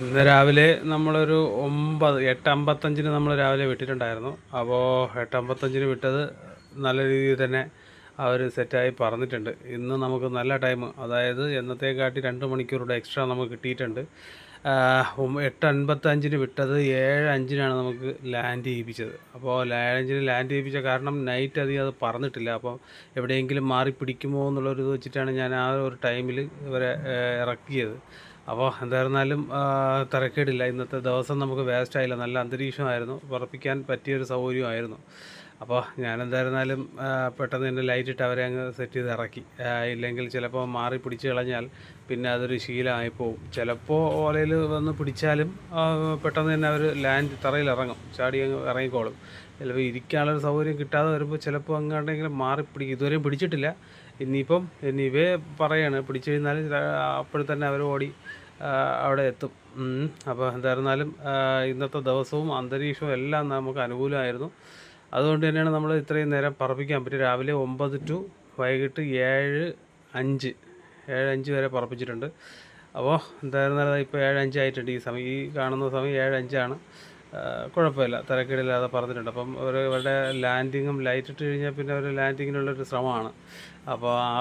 ഇന്ന് രാവിലെ നമ്മളൊരു ഒമ്പത് എട്ട് അമ്പത്തഞ്ചിന് നമ്മൾ രാവിലെ വിട്ടിട്ടുണ്ടായിരുന്നു. അപ്പോൾ എട്ട് അമ്പത്തഞ്ചിന് വിട്ടത് നല്ല രീതിയിൽ തന്നെ അവർ സെറ്റായി പറഞ്ഞിട്ടുണ്ട്. ഇന്ന് നമുക്ക് നല്ല ടൈം. അതായത് എന്നത്തേക്കാട്ടി രണ്ട് മണിക്കൂറുടെ എക്സ്ട്രാ നമുക്ക് കിട്ടിയിട്ടുണ്ട്. എട്ട് അൻപത്തഞ്ചിന് വിട്ടത് ഏഴ് അഞ്ചിനാണ് നമുക്ക് ലാൻഡ് ചെയ്യിപ്പിച്ചത്. അപ്പോൾ അഞ്ചിന് ലാൻഡ് ചെയ്യിപ്പിച്ച കാരണം നൈറ്റ് അധികം അത് പറഞ്ഞിട്ടില്ല. അപ്പോൾ എവിടെയെങ്കിലും മാറി പിടിക്കുമോ എന്നുള്ളൊരു ഇത് വെച്ചിട്ടാണ് ഞാൻ ആ ഒരു ടൈമിൽ ഇവരെ ഇറക്കിയത്. അപ്പോൾ എന്തായിരുന്നാലും തിരക്കേടില്ല. ഇന്നത്തെ ദിവസം നമുക്ക് വേസ്റ്റ് ആയില്ല നല്ല അന്തരീക്ഷമായിരുന്നു. പറപ്പിക്കാൻ പറ്റിയൊരു സൗകര്യമായിരുന്നു. അപ്പോൾ ഞാനെന്തായിരുന്നാലും പെട്ടെന്ന് തന്നെ ലൈറ്റ് ഇട്ട് അവരെ അങ്ങ് സെറ്റ് ചെയ്ത് ഇറക്കി. ഇല്ലെങ്കിൽ ചിലപ്പോൾ മാറി പിടിച്ച് കളഞ്ഞാൽ പിന്നെ അതൊരു ശീലമായി പോകും ചിലപ്പോൾ ഓലയിൽ വന്ന് പിടിച്ചാലും പെട്ടെന്ന് തന്നെ അവർ ലാൻഡ് തറയിൽ ഇറങ്ങും. ചാടി അങ്ങ് ഇറങ്ങിക്കോളും. ചിലപ്പോൾ ഇരിക്കാനുള്ളൊരു സൗകര്യം കിട്ടാതെ വരുമ്പോൾ ചിലപ്പോൾ അങ്ങോട്ടെങ്കിലും മാറി പിടിക്കും ഇതുവരെയും പിടിച്ചിട്ടില്ല. ഇനിയിപ്പം ഇനി ഇവയെ പറയാണ് പിടിച്ചു കഴിഞ്ഞാൽ അപ്പോഴും തന്നെ അവർ ഓടി അവിടെ എത്തും. അപ്പോൾ എന്തായിരുന്നാലും ഇന്നത്തെ ദിവസവും അന്തരീക്ഷവും എല്ലാം നമുക്ക് അനുകൂലമായിരുന്നു. അതുകൊണ്ട് തന്നെയാണ് നമ്മൾ ഇത്രയും നേരം പറപ്പിക്കാൻ പറ്റും രാവിലെ ഒമ്പത് ടു വൈകിട്ട് ഏഴ് അഞ്ച്. ഏഴ് അഞ്ച് വരെ പറപ്പിച്ചിട്ടുണ്ട്. അപ്പോൾ എന്തായിരുന്നാലും ഇപ്പോൾ ഏഴ് അഞ്ച് ആയിട്ടുണ്ട്. ഈ സമയം ഈ കാണുന്ന സമയം ഏഴ് അഞ്ചാണ് കുഴപ്പമില്ല. തിരക്കേടില്ലാതെ പറഞ്ഞിട്ടുണ്ട്. അപ്പം അവർ ഇവരുടെ ലാൻഡിങ്ങും ലൈറ്റ് ഇട്ട് കഴിഞ്ഞാൽ പിന്നെ അവർ ലാൻഡിങ്ങിനുള്ളൊരു ശ്രമമാണ്. അപ്പോൾ ആ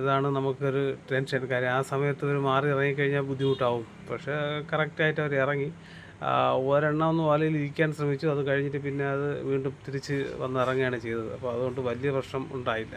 ഇതാണ് നമുക്കൊരു ടെൻഷൻ കാര്യം ആ സമയത്ത് ഇവർ മാറി ഇറങ്ങിക്കഴിഞ്ഞാൽ ബുദ്ധിമുട്ടാവും. പക്ഷേ കറക്റ്റായിട്ട് അവർ ഇറങ്ങി. ഒരെണ്ണം ഒന്ന് വലയിൽ ഇരിക്കാൻ ശ്രമിച്ചു. അത് കഴിഞ്ഞിട്ട് പിന്നെ അത് വീണ്ടും തിരിച്ച് വന്നിറങ്ങുകയാണ് ചെയ്തത്. അപ്പോൾ അതുകൊണ്ട് വലിയ പ്രശ്നം ഉണ്ടായില്ല.